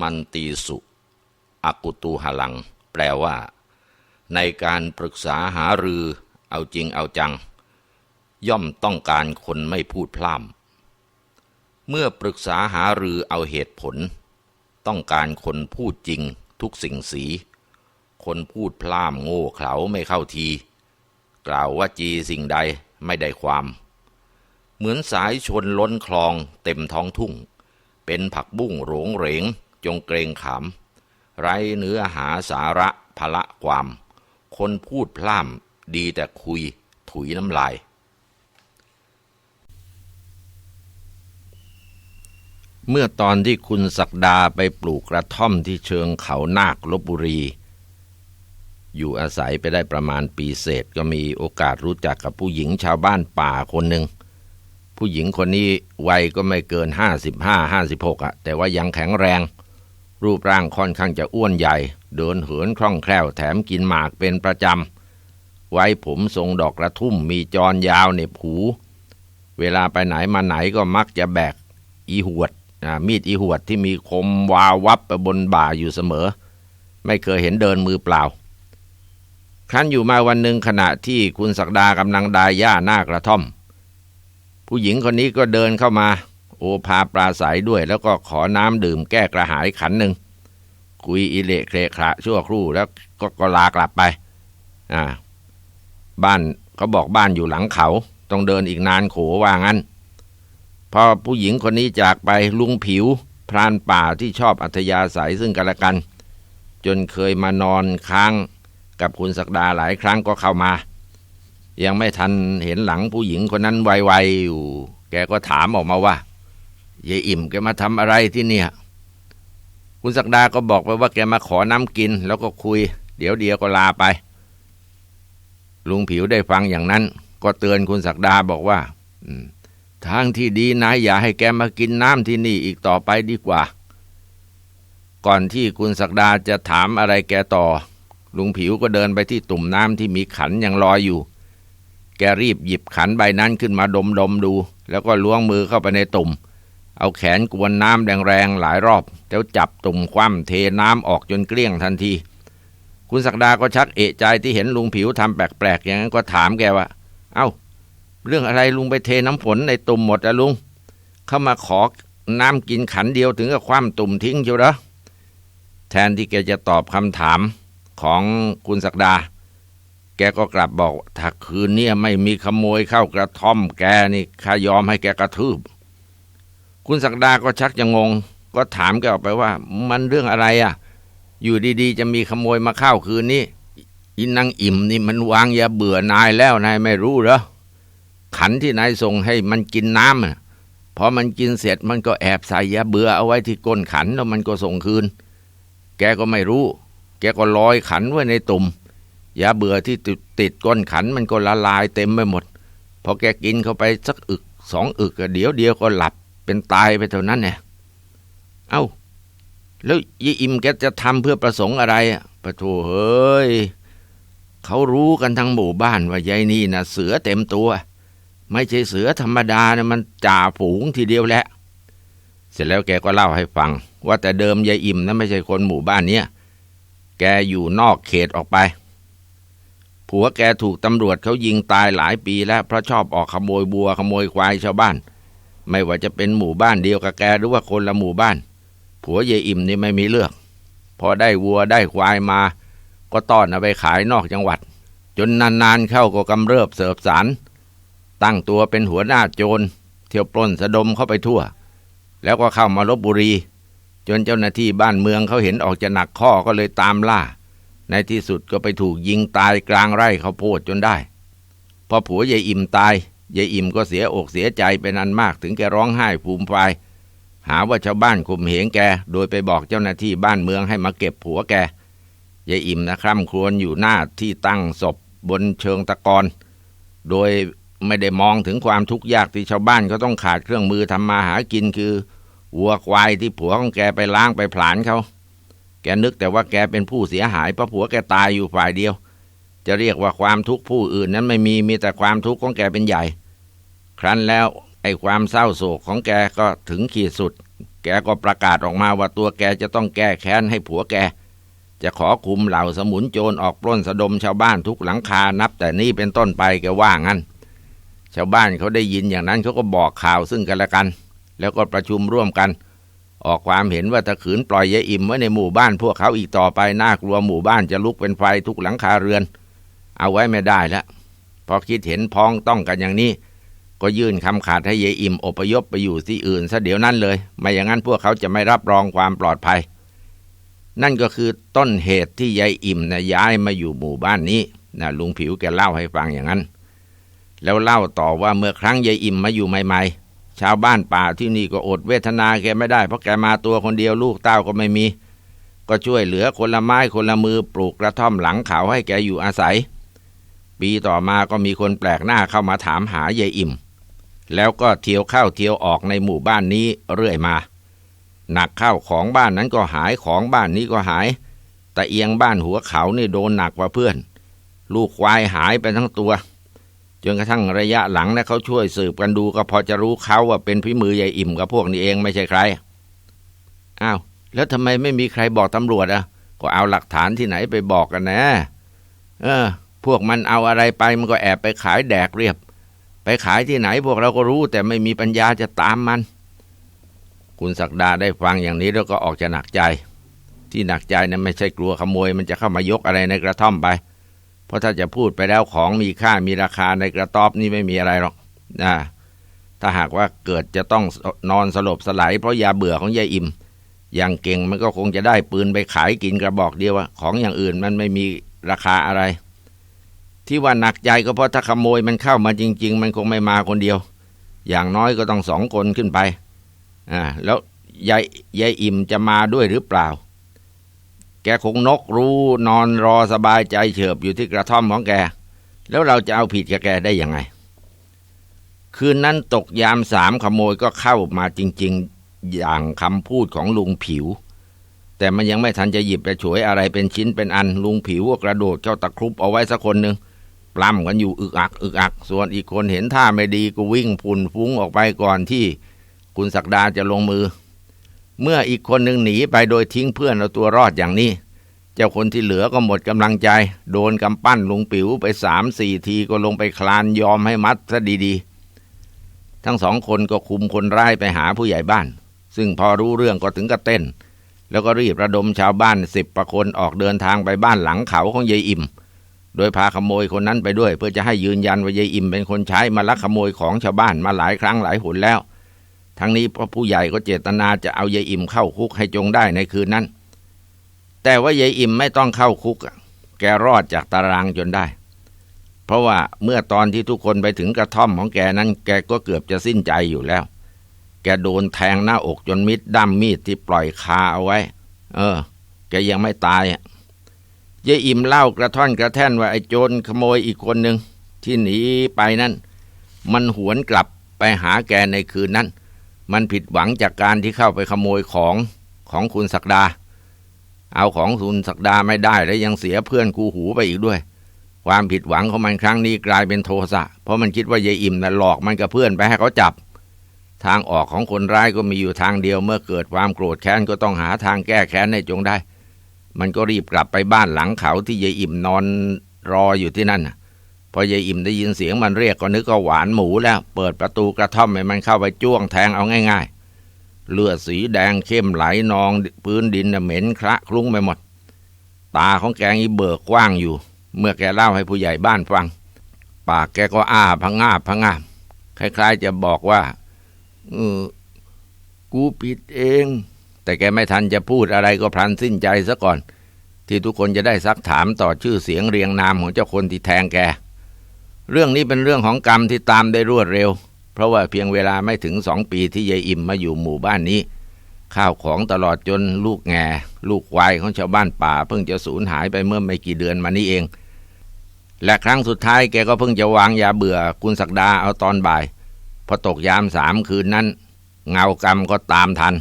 มันตีสุอกุตูหลัง แปลว่า ในการปรึกษาหารือ เอาจริงเอาจัง ย่อมต้องการคนไม่พูดพล่ำเมื่อปรึกษาหารือเอาเหตุผล ต้องการคนพูดจริง ทุกสิ่งสี คนพูดพล่ามโง่เขลาไม่เข้าที กล่าวว่าจีสิ่งใดไม่ได้ความ เหมือนสายชนล้นคลองเต็มท้องทุ่ง เป็นผักบุ้งโหรงเหรง จงเกรงขาม ไรเนื้อหาสาระพละความ คนพูดพล่ามดีแต่คุยถุยน้ำลาย เมื่อตอนที่คุณศักดาไปปลูกกระท่อมที่เชิงเขานาคลบบุรี อยู่อาศัยไปได้ประมาณปีเศษก็มีโอกาสรู้จักกับผู้หญิงชาวบ้านป่าคนหนึ่งผู้หญิงคนนี้วัยก็ไม่เกินห้าสิบห้าห้าสิบหกอะแต่ว่ายังแข็งแรง รูปร่างค่อนข้างจะอ้วนใหญ่ เดินเหินคล่องแคล่วแถมกินหมากเป็นประจำ ไว้ผมทรงดอกกระทุ่มมีจรยาวเน็บหู เวลาไปไหนมาไหนก็มักจะแบกอีหวดมีดอีหวดที่มีคมวาววับไปบนบ่าอยู่เสมอ ไม่เคยเห็นเดินมือเปล่า ครั้นอยู่มาวันหนึ่งขณะที่คุณศักดากำลังดายหญ้าหน้ากระท่อม ผู้หญิงคนนี้ก็เดินเข้ามา โอภาปราศัยด้วย แล้วก็ขอน้ำดื่มแก้กระหายขันหนึ่งคุยอิเละเครขะชั่วครู่แล้วก็กลากลับไป อ่า บ้านเขาบอกบ้านอยู่หลังเขา ต้องเดินอีกนานโขว่างั้น พอผู้หญิงคนนี้จากไปลุงผิว พรานป่าที่ชอบอัธยาศัยซึ่งกันและกัน จนเคยมานอนค้างกับคุณศักดาหลายครั้งก็เข้ามา ยังไม่ทันเห็นหลังผู้หญิงคนนั้นไวๆอยู่ แกก็ถามออกมาว่า ยายอิ่มแกมาทำอะไรที่เนี่ย คุณศักดาก็บอกไปว่าแกมาขอน้ำกิน แล้วก็คุย เดี๋ยวเดียวก็ลาไป ลุงผิวได้ฟังอย่างนั้น ก็เตือนคุณศักดาบอกว่าทางที่ดีนายอย่าให้แกมากินน้ำที่นี่อีกต่อไปดีกว่า ก่อนที่คุณศักดาจะถามอะไรแกต่อ ลุงผิวก็เดินไปที่ตุ่มน้ำที่มีขันยังลอยอยู่ แกรีบหยิบขันใบนั้นขึ้นมาดมดมดู แล้วก็ล้วงมือเข้าไปในตุ่ม เอาแขนกวนน้ำแรงๆหลายรอบ แล้วจับตุ่มคว่ำเทน้ำออกจนเกลี้ยงทันที คุณศักดาก็ชักเอะใจที่เห็นลุงผิวทำแปลกๆอย่างนั้นก็ถามแกว่า เอา้า เรื่องอะไรลุงไปเทน้ำฝนในตุ่มหมดอะลุง เข้ามาขอน้ำกินขันเดียวถึงกับคว่ำตุ่มทิ้งเชียวเหรอแทนที่แกจะตอบคำถามของคุณศักดา แกก็กลับบอกถ้าคืนนี้ไม่มีขโมยเข้ากระท่อมแกนี่ข้ายอมให้แกกระทืบ คุณศักดาก็ชักจะงง ก็ถามแกออกไปว่า มันเรื่องอะไรอะ อยู่ดีๆ จะมีขโมยมาเข้าคืนนี้อินนางอิ่มนี่มันวางยาเบื่อนายแล้วนายไม่รู้เหรอขันที่นายส่งให้มันกินน้ำพอมันกินเสร็จมันก็แอบใส่ยาเบื่อเอาไว้ที่ก้นขันแล้วมันก็ส่งคืน แกก็ไม่รู้ แกก็ลอยขันไว้ในตุ่มยาเบื่อที่ติดติดก้นขันมันก็ละลายเต็มไปหมดพอแกกินเข้าไปสักอึกสองอึกเดี๋ยวเดียวก็หลับ เป็นตายไปเท่านั้นเนี่ยเอา้า แล้วยี่อิมแกจะทำเพื่อประสงค์อะไรอะปะโถเฮ้ยเขารู้กันทั้งหมู่บ้านว่ายายนี่นะเสือเต็มตัว ไม่ใช่เสือธรรมดานะมันจ่าฝูงทีเดียวแหละ เสร็จแล้วแกก็เล่าให้ฟัง ว่าแต่เดิมยายอิ่มนะไม่ใช่คนหมู่บ้านเนี้ยแกอยู่นอกเขตออกไป ผัวแกถูกตำรวจเขายิงตายหลายปีแล้วเพราะชอบออกขโมยบัวขโมยควายชาวบ้าน ไม่ว่าจะเป็นหมู่บ้านเดียวกับแกหรือว่าคนละหมู่บ้าน ผัวยายอิ่มนี่ไม่มีเลือก พอได้วัวได้ควายมา ก็ต้อนเอาไปขายนอกจังหวัด จนนานๆเข้าก็กำเริบเสบสารตั้งตัวเป็นหัวหน้าโจร เที่ยวปล้นสะดมเข้าไปทั่ว แล้วก็เข้ามาลบบุรี จนเจ้าหน้าที่บ้านเมืองเขาเห็นออกจะหนักข้อก็เลยตามล่า ในที่สุดก็ไปถูกยิงตายกลางไร่ข้าวโพดจนได้ พอผัวยายอิ่มตาย ยายอิ่มก็เสียอกเสียใจเป็นอันมากถึงแกร้องไห้ภูมิไฟหาว่าชาวบ้านข่มเหงแก โดยไปบอกเจ้าหน้าที่บ้านเมืองให้มาเก็บผัวแกยายอิ่มนะคร่ำครวญอยู่หน้าที่ตั้งศพบนเชิงตะกอนโดยไม่ได้มองถึงความทุกข์ยากที่ชาวบ้านเขาต้องขาดเครื่องมือทำมาหากินคือวัวควายที่ผัวของแกไปล้างไปผลาญเขา แกนึกแต่ว่าแกเป็นผู้เสียหายเพราะผัวแกตายอยู่ฝ่ายเดียว จะเรียกว่าความทุกข์ผู้อื่นนั้นไม่มีมีแต่ความทุกข์ของแกเป็นใหญ่ ครั้นแล้วไอ้ความเศร้าโศกของแกก็ถึงขีดสุดแกกก็ประกาศออกมาว่าตัวแกจะต้องแก้แค้นให้ผัวแก จะขอคุมเหล่าสมุนโจรออกปล้นสะดมชาวบ้านทุกหลังคานับ แต่นี้เป็นต้นไปแกว่างั้น ชาวบ้านเขาได้ยินอย่างนั้นเขาก็บอกข่าวซึ่งกันและกัน แล้วก็ประชุมร่วมกันออกความเห็นว่าถ้าขืนปล่อยยายอิ่มไว้ในหมู่บ้านพวกเขาอีกต่อไปน่ากลัวหมู่บ้านจะลุกเป็นไฟทุกหลังคาเรือน เอาไว้ไม่ได้แล้วพอคิดเห็นพ้องต้องกันอย่างนี้ ก็ยื่นคำขาดให้ยายอิมอพยพไปอยู่ที่อื่นซะเดี๋ยวนั้นเลย ไม่อย่างนั้นพวกเขาจะไม่รับรองความปลอดภัย นั่นก็คือต้นเหตุที่ยายอิมนะย้ายมาอยู่หมู่บ้านนี้นะลุงผิวแกเล่าให้ฟังอย่างนั้น แล้วเล่าต่อว่าเมื่อครั้งยายอิมมาอยู่ใหม่ๆ ชาวบ้านป่าที่นี่ก็อดเวทนาแกไม่ได้เพราะแกมาตัวคนเดียวลูกเต้าก็ไม่มี ก็ช่วยเหลือคนละไม้คนละมือปลูกกระท่อมหลังเขาให้แกอยู่อาศัย ปีต่อมาก็มีคนแปลกหน้าเข้ามาถามหายายอิ่ม แล้วก็เที่ยวเข้าเที่ยวออกในหมู่บ้านนี้เรื่อยมา หนักเข้าของบ้านนั้นก็หายของบ้านนี้ก็หายแต่เอียงบ้านหัวเขานี่โดนหนักกว่าเพื่อน ลูกควายหายไปทั้งตัวจนกระทั่งระยะหลังนะเขาช่วยสืบกันดูก็พอจะรู้เขาว่าเป็นพิมือยายอิ่มกับพวกนี้เองไม่ใช่ใคร อ้าว แล้วทำไมไม่มีใครบอกตำรวจอะ ก็เอาหลักฐานที่ไหนไปบอกกันนะ เออ พวกมันเอาอะไรไปมันก็แอบไปขายแดกเรียบ ไปขายที่ไหนพวกเราก็รู้ แต่ไม่มีปัญญาจะตามมัน คุณศักดาได้ฟังอย่างนี้แล้วก็ออกจะหนักใจ ที่หนักใจนั้นไม่ใช่กลัวขโมย มันจะเข้ามายกอะไรในกระท่อมไป เพราะถ้าจะพูดไปแล้วของมีค่ามีราคาในกระต๊อบนี่ไม่มีอะไรหรอกนะถ้าหากว่าเกิดจะต้องนอนสลบสลายเพราะยาเบื่อของยายอิ่มอย่างเก่งมันก็คงจะได้ปืนไปขายกินกระบอกเดียวของอย่างอื่นมันไม่มีราคาอะไร ที่ว่าหนักใจก็เพราะถ้าขโมยมันเข้ามาจริง ๆ มันคงไม่มาคนเดียว อย่างน้อยก็ต้องสองคนขึ้นไปอ่าแล้วยายยายอิ่มจะมาด้วยหรือเปล่า แกคงนกรู้นอนรอสบายใจเฉิบอยู่ที่กระท่อมของแก แล้วเราจะเอาผิดกับแกได้ยังไง คืนนั้นตกยามสามขโมยก็เข้ามาจริง ๆ อย่างคำพูดของลุงผิว แต่มันยังไม่ทันจะหยิบไปฉวยอะไรเป็นชิ้นเป็นอัน ลุงผิวก็กระโดดเข้าตะครุบเอาไว้สักคนหนึ่ง ปล้ำกันอยู่อึกอักอึกอัก ส่วนอีกคนเห็นท่าไม่ดีก็วิ่งพุ่นฟุ้งออกไปก่อนที่คุณศักดาจะลงมือ เมื่ออีกคนหนึ่งหนีไปโดยทิ้งเพื่อนเอาตัวรอดอย่างนี้ เจ้าคนที่เหลือก็หมดกำลังใจ โดนกำปั้นลุงปิ๋วไปสามสี่ทีก็ลงไปคลานยอมให้มัดซะดีๆ ทั้งสองคนก็คุมคนร้ายไปหาผู้ใหญ่บ้าน ซึ่งพอรู้เรื่องก็ถึงกับเต้น แล้วก็รีบระดมชาวบ้านสิบประคนออกเดินทางไปบ้านหลังเขาของยายอิ่ม โดยพาขโมยคนนั้นไปด้วย เพื่อจะให้ยืนยันว่ายายอิ่มเป็นคนใช้มาลักขโมยของชาวบ้านมาหลายครั้งหลายหนแล้ว ทั้งนี้เพราะผู้ใหญ่ก็เจตนาจะเอายายอิ่มเข้าคุกให้จงได้ในคืนนั้น แต่ว่ายายอิ่มไม่ต้องเข้าคุก แกรอดจากตารางจนได้ เพราะว่าเมื่อตอนที่ทุกคนไปถึงกระท่อมของแกนั้น แกก็เกือบจะสิ้นใจอยู่แล้ว แกโดนแทงหน้าอกจนมิดดั้มมีดที่ปล่อยคาเอาไว้ เออ แกยังไม่ตายอะ ยายอิ่มเล่ากระท่อนกระแท่นว่าไอ้โจรขโมยอีกคนหนึ่งที่หนีไปนั้นมันหวนกลับไปหาแกในคืนนั้น มันผิดหวังจากการที่เข้าไปขโมยของของคุณศักดา เอาของคุณศักดาไม่ได้แล้วยังเสียเพื่อนคูหูไปอีกด้วย ความผิดหวังของมันครั้งนี้กลายเป็นโทสะ เพราะมันคิดว่ายายอิ่มน่ะหลอกมันกับเพื่อนไปให้เขาจับ ทางออกของคนร้ายก็มีอยู่ทางเดียวเมื่อเกิดความโกรธแค้นก็ต้องหาทางแก้แค้นให้จงได้ มันก็รีบกลับไปบ้านหลังเขาที่ยายอิ่มนอนรออยู่ที่นั่นพอยายอิ่มได้ยินเสียงมันเรียกก็นึกก็หวานหมูแล้ว เปิดประตูกระท่อมให้มันเข้าไปจ้วงแทงเอาง่าย ๆ เลือดสีแดงเข้มไหลนองพื้นดินเหม็นคละคลุ้งไปหมด ตาของแกงีเบิกกว้างอยู่ เมื่อแกเล่าให้ผู้ใหญ่บ้านฟัง ปากแกก็อ้าพังงาพังงาคล้ายๆ จะบอกว่าเออกูผิดเอง แต่แกไม่ทันจะพูดอะไรก็พลันสิ้นใจซะก่อน ที่ทุกคนจะได้ซักถามต่อชื่อเสียงเรียงนามของเจ้าคนที่แทงแก เรื่องนี้เป็นเรื่องของกรรมที่ตามได้รวดเร็ว เพราะว่าเพียงเวลาไม่ถึงสองปีที่ยายอิ่มมาอยู่หมู่บ้านนี้ ข้าวของตลอดจนลูกแง่ลูกควายของชาวบ้านป่า เพิ่งจะสูญหายไปเมื่อไม่กี่เดือนมานี้เอง และครั้งสุดท้ายแกก็เพิ่งจะวางยาเบื่อกุลศักดาเอาตอนบ่ายพอตกยามสามคืนนั้น เงากรรมก็ตามทัน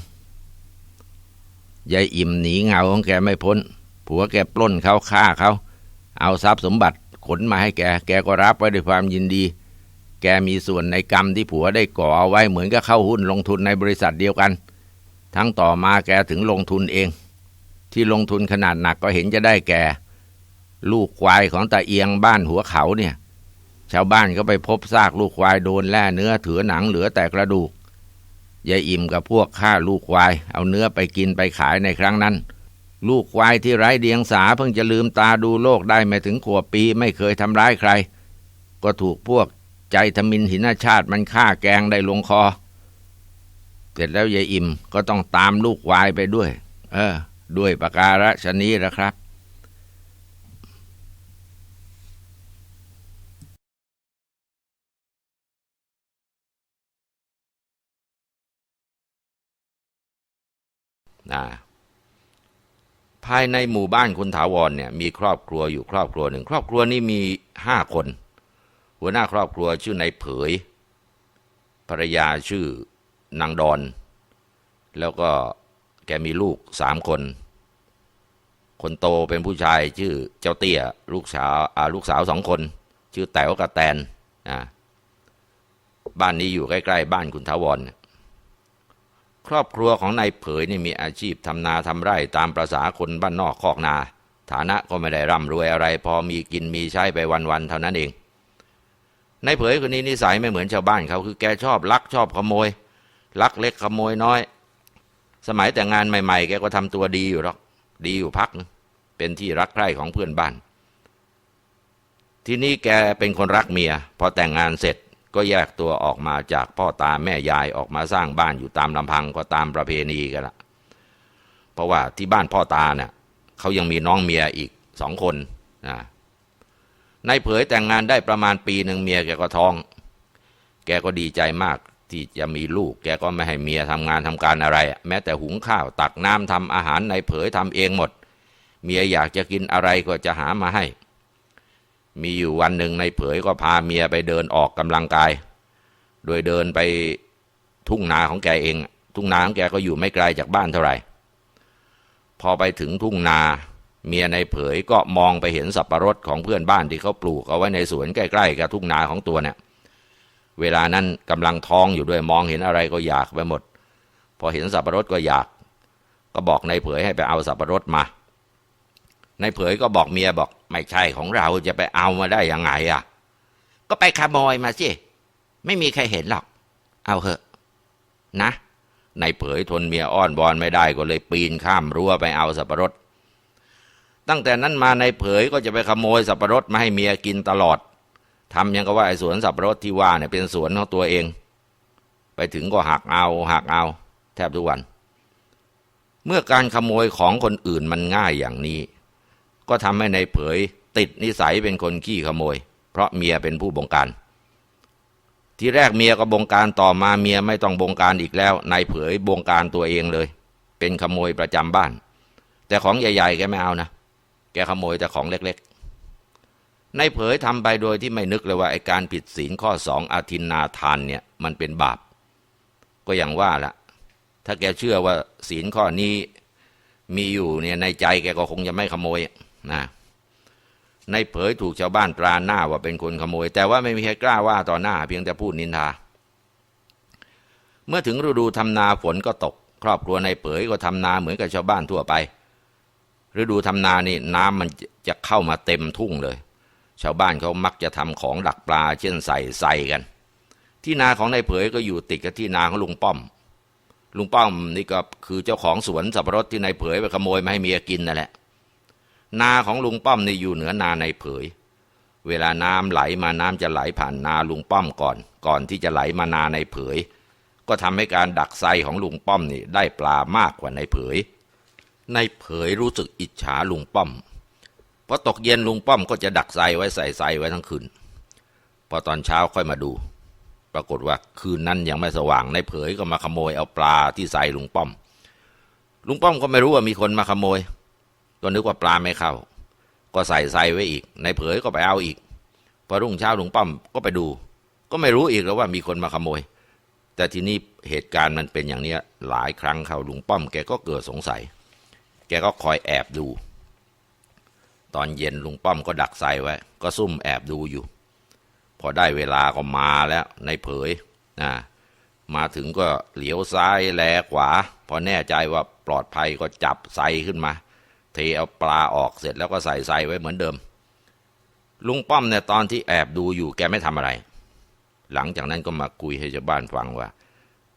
ยายอิ่มหนีเงาของแกไม่พ้น ผัวแกปล้นเขาฆ่าเขา เอาทรัพย์สมบัติขนมาให้แก แกก็รับไว้ด้วยความยินดี แกมีส่วนในกรรมที่ผัวได้ก่อเอาไว้เหมือนกับเข้าหุ้นลงทุนในบริษัทเดียวกัน ทั้งต่อมาแกถึงลงทุนเอง ที่ลงทุนขนาดหนักก็เห็นจะได้แกลูกควายของตาเอียงบ้านหัวเขาเนี่ย ชาวบ้านก็ไปพบซากลูกควายโดนแล่เนื้อถือหนังเหลือแต่กระดูก ยายอิ่มกับพวกฆ่าลูกควาย เอาเนื้อไปกินไปขายในครั้งนั้น ลูกควายที่ไร้เดียงสาเพิ่งจะลืมตาดูโลกได้ไม่ถึงขวบปีไม่เคยทำร้ายใคร ก็ถูกพวกใจทมินหินชาติมันฆ่าแกงได้ลงคอ เสร็จแล้วยายอิ่มก็ต้องตามลูกควายไปด้วย เออ ด้วยประการฉนี้ละครับ นะภายในหมู่บ้านคุณถาวรเนี่ยมีครอบครัวอยู่ครอบครัวหนึ่ง ครอบครัวนี้มีห้าคน หัวหน้าครอบครัวชื่อนายเผย ภรรยาชื่อนางดอน แล้วก็แกมีลูกสามคน คนโตเป็นผู้ชายชื่อเจ้าเตี้ยลูกสาวอาลูกสาวสองคน ชื่อแต๋วกับแตนนะบ้านนี้อยู่ใกล้ ๆ บ้านคุณถาวรเนี่ย ครอบครัวของนายเผยนี่มีอาชีพทำนาทำไร่ตามประษาคนบ้านนอกคอกนา ฐานะก็ไม่ได้ร่ำรวยอะไร พอมีกินมีใช้ไปวันๆเท่านั้นเองนายเผยคนนี้นิสัยไม่เหมือนชาวบ้านเขาคือแกชอบลักชอบขโมย ลักเล็กขโมยน้อย สมัยแต่งงานใหม่ๆ แกก็ทำตัวดีอยู่หรอกดีอยู่พัก เป็นที่รักใคร่ของเพื่อนบ้าน ที่นี้แกเป็นคนรักเมีย พอแต่งงานเสร็จ ก็แยกตัวออกมาจากพ่อตาแม่ยายออกมาสร้างบ้านอยู่ตามลำพังก็ตามประเพณีกันละเพราะว่าที่บ้านพ่อตาเนี่ยเขายังมีน้องเมียอีกสองคนนะนายเผยแต่งงานได้ประมาณปีหนึ่งเมียแกก็ท้อง แกก็ดีใจมากที่จะมีลูก แกก็ไม่ให้เมียทำงานทำการอะไร แม้แต่หุงข้าวตักน้ำทำอาหารนายเผยทำเองหมด เมียอยากจะกินอะไรก็จะหามาให้ มีอยู่วันหนึ่งในเผยก็พาเมียไปเดินออกกำลังกาย โดยเดินไปทุ่งนาของแกเอง ทุ่งนาของแกก็อยู่ไม่ไกลจากบ้านเท่าไหร่ พอไปถึงทุ่งนาเมียในเผยก็มองไปเห็นสับปะรดของเพื่อนบ้านที่เขาปลูกเอาไว้ในสวนใกล้ๆกับทุ่งนาของตัวเนี่ย เวลานั้นกำลังท้องอยู่ด้วยมองเห็นอะไรก็อยากไปหมด พอเห็นสับปะรดก็อยาก ก็บอกในเผยให้ไปเอาสับปะรดมา นายเผยก็บอกเมียบอก ไม่ใช่ของเราจะไปเอามาได้ยังไงอะ ก็ไปขโมยมาสิไม่มีใครเห็นหรอก เอาเถอะ นะนายเผยทนเมียอ้อนบอนไม่ได้ก็เลยปีนข้ามรั้วไปเอาสับปะรด ตั้งแต่นั้นมานายเผยก็จะไปขโมยสับปะรดมาให้เมียกินตลอดทำยังก็ว่าไอ้สวนสับปะรดที่ว่าเนี่ยเป็นสวนของตัวเอง ไปถึงก็หักเอาหักเอา แทบทุกวัน เมื่อการขโมยของคนอื่นมันง่ายอย่างนี้ ก็ทำให้ในายเผยติดนิสัยเป็นคนขี้ขโมย เพราะเมียเป็นผู้บงการ ที่แรกเมียก็บงการต่อมาเมียไม่ต้องบงการอีกแล้วนายเผยบงการตัวเองเลย เป็นขโมยประจำบ้าน แต่ของใหญ่ๆแกไม่เอานะ แกขโมยแต่ของเล็กๆนายเผยทำไปโดยที่ไม่นึกเลยว่าไอการผิดศีลข้อสองอาทินนาทานเนี่ยมันเป็นบาป ก็อย่างว่าละถ้าแกเชื่อว่าศีลข้อนี้มีอยู่เนี่ยในใจแกก็คงจะไม่ขโมย นะในเผยถูกชาวบ้านตราหน้าว่าเป็นคนขโมย แต่ว่าไม่มีใครกล้าว่าต่อหน้า เพียงแต่พูดนินทา เมื่อถึงฤดูทำนาฝนก็ตก ครอบครัวในเผยก็ทำนาเหมือนกับชาวบ้านทั่วไป ฤดูทำนานี่น้ำมันจะเข้ามาเต็มทุ่งเลย ชาวบ้านเขามักจะทำของดักปลา เช่นใส่ใส่กัน ที่นาของนายเผยก็อยู่ติดกับที่นาของลุงป้อม ลุงป้อมนี่ก็คือเจ้าของสวนสับปะรดที่นายเผยไปขโมยมาให้เมียกินนั่นแหละ นาของลุงป้อมนี่อยู่เหนือนาในเผย เวลาน้ำไหลมาน้ำจะไหลผ่านนาลุงป้อมก่อน ก่อนที่จะไหลมานาในเผย ก็ทำให้การดักไซของลุงป้อมนี่ได้ปลามากกว่าในเผย ในเผยรู้สึกอิจฉาลุงป้อมพอตกเย็นลุงป้อมก็จะดักไซไว้ใส่ไซไว้ทั้งคืนพอตอนเช้าค่อยมาดู ปรากฏว่าคืนนั้นยังไม่สว่างในเผยก็มาขโมยเอาปลาที่ใส่ลุงป้อม ลุงป้อมก็ไม่รู้ว่ามีคนมาขโมย ก็นึกว่าปลาไม่เข้า ก็ใส่ใส่ไว้อีก ในเผยก็ไปเอาอีก พอรุ่งเช้าหลุงป้อมก็ไปดู ก็ไม่รู้อีกแล้วว่ามีคนมาขโมย แต่ทีนี้เหตุการณ์มันเป็นอย่างเนี้ยหลายครั้งเข้าลุงป้อมแกก็เกิดสงสัย แกก็คอยแอบดู ตอนเย็นลุงป้อมก็ดักใส่ไว้ ก็ซุ่มแอบดูอยู่ พอได้เวลาก็มาแล้วในเผยนะมาถึงก็เหลียวซ้ายแลขวา พอแน่ใจว่าปลอดภัยก็จับใส่ขึ้นมา เทเอาปลาออกเสร็จแล้วก็ใส่ใส่ไว้เหมือนเดิม ลุงป้อมเนี่ยตอนที่แอบดูอยู่แกไม่ทำอะไร หลังจากนั้นก็มาคุยให้ชาวบ้านฟังว่า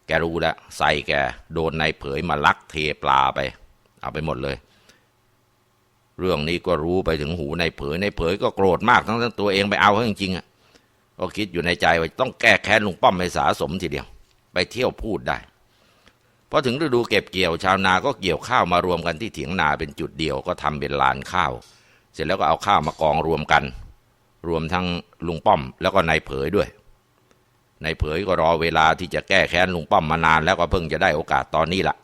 แกรู้แล้วใส่แกโดนนายเผยมาลักเทปลาไป เอาไปหมดเลย เรื่องนี้ก็รู้ไปถึงหูนายเผยนายเผยก็โกรธมากทั้งที่ตัวเองไปเอาเขาจริงๆอะก็คิดอยู่ในใจว่าต้องแก้แค้นลุงป้อมให้สาสมทีเดียว ไปเที่ยวพูดได้ พอถึงฤดูเก็บเกี่ยวชาวนาก็เกี่ยวข้าวมารวมกันที่เถียงนาเป็นจุดเดียวก็ทำเป็นลานข้าว เสร็จแล้วก็เอาข้าวมากองรวมกัน รวมทั้งลุงป้อม แล้วก็นายเผยด้วยนายเผยก็รอเวลาที่จะแก้แค้นลุงป้อมมานานแล้วก็เพิ่งจะได้โอกาสตอนนี้ละ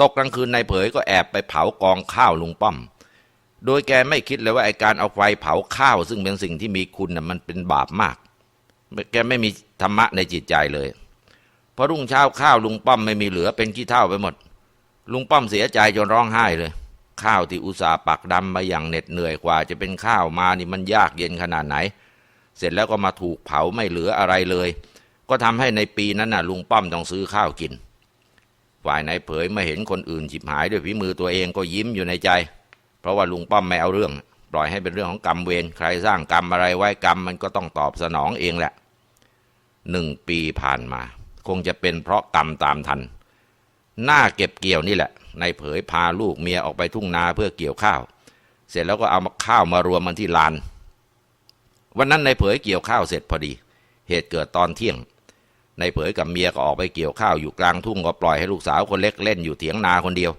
ตกกลางคืนนายเผยก็แอบไปเผากองข้าวลุงป้อม โดยแกไม่คิดเลยว่าไอการเอาไฟเผาข้าว ซึ่งเป็นสิ่งที่มีคุณน่ะมันเป็นบาปมาก แกไม่มีธรรมะในจิตใจเลย พอรุ่งเช้าข้าวลุงป้อมไม่มีเหลือเป็นขี้เท่าไปหมด ลุงป้อมเสียใจจนร้องไห้เลย ข้าวที่อุตส่าห์ปักดำมาอย่างเหน็ดเหนื่อยกว่าจะเป็นข้าวมานี่มันยากเย็นขนาดไหน เสร็จแล้วก็มาถูกเผาไม่เหลืออะไรเลย ก็ทำให้ในปีนั้นน่ะลุงป้อมต้องซื้อข้าวกิน ฝ่ายนายเผยมาเห็นคนอื่นฉิบหายด้วยฝีมือตัวเองก็ยิ้มอยู่ในใจ เพราะว่าลุงป้อมไม่เอาเรื่อง ปล่อยให้เป็นเรื่องของกรรมเวรใครสร้างกรรมอะไรไว้กรรมมันก็ต้องตอบสนองเองแหละหนึ่งปีผ่านมา คงจะเป็นเพราะกรรมตามทัน หน้าเก็บเกี่ยวนี่แหละ ในเผยพาลูกเมียออกไปทุ่งนาเพื่อเกี่ยวข้าว เสร็จแล้วก็เอามาข้าวมารวมมันที่ลาน วันนั้นในเผยเกี่ยวข้าวเสร็จพอดี เหตุเกิดตอนเที่ยง ในเผยกับเมียก็ออกไปเกี่ยวข้าวอยู่กลางทุ่งก็ปล่อยให้ลูกสาวคนเล็กเล่นอยู่เถียงนาคนเดียว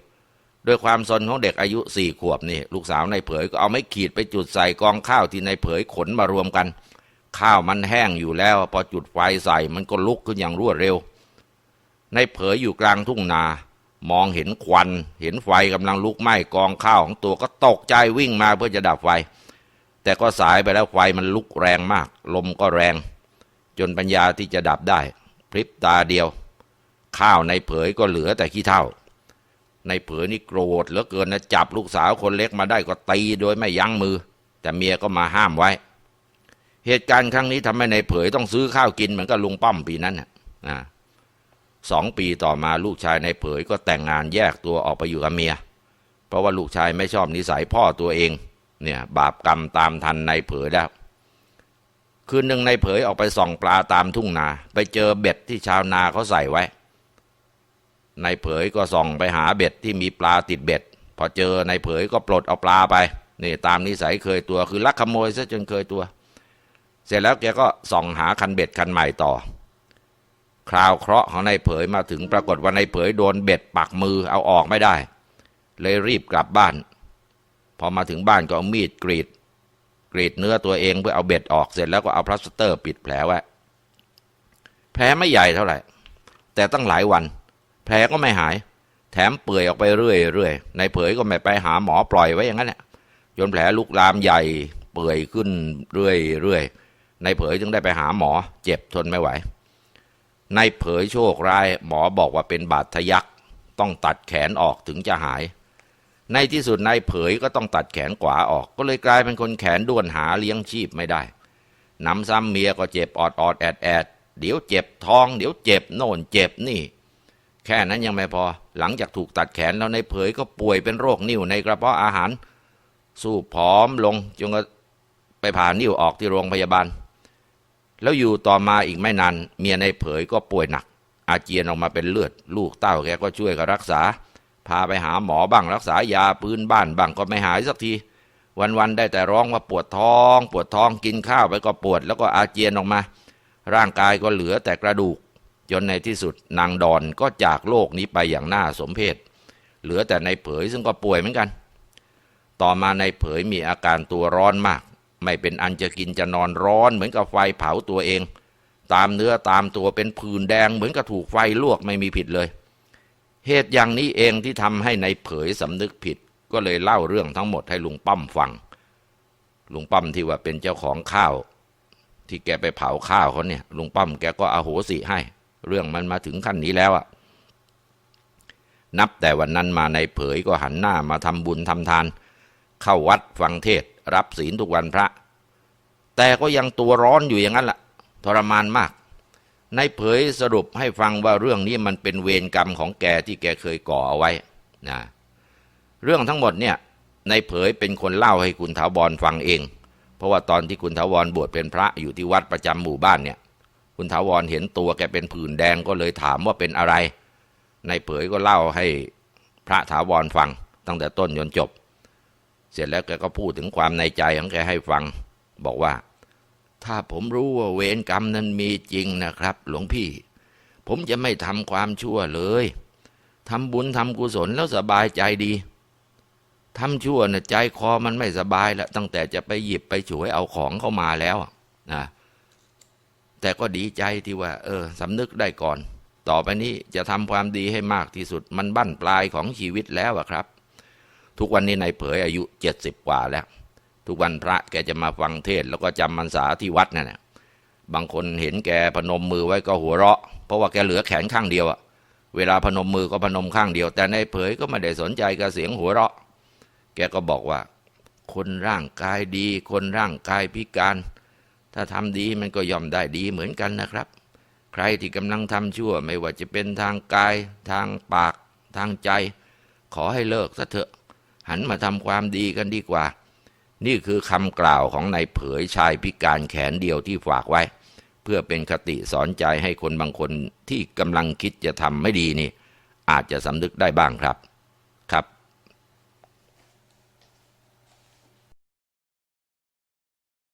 ด้วยความสนของเด็กอายุสี่ขวบนี่ลูกสาวในเผยก็เอาไม้ขีดไปจุดใส่กองข้าวที่ในเผยขนมารวมกัน ข้าวมันแห้งอยู่แล้ว พอจุดไฟใส่มันก็ลุกขึ้นอย่างรวดเร็ว ในเผยอยู่กลางทุ่งนา มองเห็นควัน เห็นไฟกำลังลุกไหม้กองข้าวของตัวก็ตกใจวิ่งมาเพื่อจะดับไฟ แต่ก็สายไปแล้วไฟมันลุกแรงมาก ลมก็แรง จนปัญญาที่จะดับได้ พริบตาเดียว ข้าวในเผยก็เหลือแต่ขี้เท่า ในเผยนี่โกรธเหลือเกินนะจับลูกสาวคนเล็กมาได้ก็ตีโดยไม่ยั้งมือ แต่เมียก็มาห้ามไว้ เหตุการณ์ครั้งนี้ทำให้ในเผยต้องซื้อข้าวกินเหมือนกับลุงป้อมปีนั้นนะสองปีต่อมาลูกชายในเผยก็แต่งงานแยกตัวออกไปอยู่กับเมีย เพราะว่าลูกชายไม่ชอบนิสัยพ่อตัวเอง เนี่ยบาปกรรมตามทันในเผยแล้วคืนหนึ่งในเผยออกไปส่องปลาตามทุ่งนา ไปเจอเบ็ดที่ชาวนาเขาใส่ไว้ในเผยก็ส่องไปหาเบ็ดที่มีปลาติดเบ็ด พอเจอในเผยก็ปลดเอาปลาไปนี่ตามนิสัยเคยตัวคือลักขโมยซะจนเคยตัว เสร็จแล้วแกก็ส่องหาคันเบ็ดคันใหม่ต่อ คราวเคราะห์ของนายเผยมาถึงปรากฏว่านายเผยโดนเบ็ดปักมือเอาออกไม่ได้ เลยรีบกลับบ้าน พอมาถึงบ้านก็เอามีดกรีด กรีดเนื้อตัวเองเพื่อเอาเบ็ดออกเสร็จแล้วก็เอาพลาสเตอร์ปิดแผลไว้แผลไม่ใหญ่เท่าไหร่ แต่ตั้งหลายวัน แผลก็ไม่หาย แถมเปื่อยออกไปเรื่อยๆนายเผยก็ไม่ไปหาหมอปล่อยไว้อย่างนั้นแหละจนแผลลุกลามใหญ่เปื่อยขึ้นเรื่อยๆ นายเผยจึงได้ไปหาหมอ เจ็บทนไม่ไหวนายเผยโชคร้าย หมอบอกว่าเป็นบาดทะยักต้องตัดแขนออกถึงจะหาย ในที่สุดนายเผยก็ต้องตัดแขนขวาออก ก็เลยกลายเป็นคนแขนด้วนหาเลี้ยงชีพไม่ได้น้ำซ้ำเมียก็เจ็บออดออดแอดแอดเดี๋ยวเจ็บท้อง เดี๋ยวเจ็บโน่นเจ็บนี่ แค่นั้นยังไม่พอ หลังจากถูกตัดแขนแล้วนายเผยก็ป่วยเป็นโรคนิ่วในกระเพาะอาหาร สู้ผอมลงจนก็ไปผ่านิ่วออกที่โรงพยาบาล แล้วอยู่ต่อมาอีกไม่นานเมียในเผยก็ป่วยหนัก อาเจียนออกมาเป็นเลือด ลูกเต้าแกก็ช่วยกันรักษา พาไปหาหมอบ้างรักษายาพื้นบ้านบ้างก็ไม่หายสักที วันๆได้แต่ร้องว่าปวดท้อง ปวดท้องกินข้าวไปก็ปวด แล้วก็อาเจียนออกมา ร่างกายก็เหลือแต่กระดูก จนในที่สุดนางดอนก็จากโลกนี้ไปอย่างน่าสมเพชเหลือแต่ในเผยซึ่งก็ป่วยเหมือนกัน ต่อมาในเผยมีอาการตัวร้อนมาก ไม่เป็นอันจะกินจะนอนร้อนเหมือนกับไฟเผาตัวเอง ตามเนื้อตามตัวเป็นผื่นแดงเหมือนกับถูกไฟลวกไม่มีผิดเลย เหตุอย่างนี้เองที่ทำให้ในเผยสำนึกผิด ก็เลยเล่าเรื่องทั้งหมดให้ลุงป้อมฟัง ลุงป้อมที่ว่าเป็นเจ้าของข้าว ที่แกไปเผาข้าวเขาเนี่ย ลุงป้อมแกก็อโหสิให้ เรื่องมันมาถึงขั้นนี้แล้วอะนับแต่วันนั้นมาในเผยก็หันหน้ามาทำบุญทำทาน เข้าวัดฟังเทศ รับศีลทุกวันพระ แต่ก็ยังตัวร้อนอยู่อย่างนั้นแหละทรมานมากนายเผยสรุปให้ฟังว่าเรื่องนี้มันเป็นเวรกรรมของแกที่แกเคยก่อเอาไว้นะเรื่องทั้งหมดเนี่ยนายเผยเป็นคนเล่าให้คุณถาวรฟังเอง เพราะว่าตอนที่คุณถาวรบวชเป็นพระอยู่ที่วัดประจำหมู่บ้านเนี่ย คุณถาวรเห็นตัวแกเป็นผื่นแดงก็เลยถามว่าเป็นอะไรนายเผยก็เล่าให้พระถาวรฟังตั้งแต่ต้นจนจบ เสร็จแล้วแกก็พูดถึงความในใจของแกให้ฟัง บอกว่า ถ้าผมรู้ว่าเวรกรรมนั้นมีจริงนะครับ หลวงพี่ ผมจะไม่ทำความชั่วเลยทำบุญทำกุศลแล้วสบายใจดีทำชั่วนะใจคอมันไม่สบายแล้วตั้งแต่จะไปหยิบไปฉวยเอาของเข้ามาแล้วนะแต่ก็ดีใจที่ว่า เออสำนึกได้ก่อน ต่อไปนี้จะทำความดีให้มากที่สุด มันบั้นปลายของชีวิตแล้วอะครับ ทุกวันนี้นายเผยอายุเจ็ดสิบกว่าแล้ว ทุกวันพระแกจะมาฟังเทศแล้วก็จำพรรษาที่วัดนั่นแหละบางคนเห็นแกพนมมือไว้ก็หัวเราะ เพราะว่าแกเหลือแขนข้างเดียวอะเวลาพนมมือก็พนมข้างเดียว แต่นายเผยก็ไม่ได้สนใจกับเสียงหัวเราะ แกก็บอกว่า คนร่างกายดี คนร่างกายพิการ ถ้าทำดีมันก็ย่อมได้ดีเหมือนกันนะครับ ใครที่กำลังทำชั่ว ไม่ว่าจะเป็นทางกาย ทางปาก ทางใจ ขอให้เลิกซะเถอะ หันมาทำความดีกันดีกว่า นี่คือคำกล่าวของนายเผยชายพิการแขนเดียวที่ฝากไว้ เพื่อเป็นคติสอนใจให้คนบางคนที่กำลังคิดจะทำไม่ดีนี่ อาจจะสำนึกได้บ้างครับ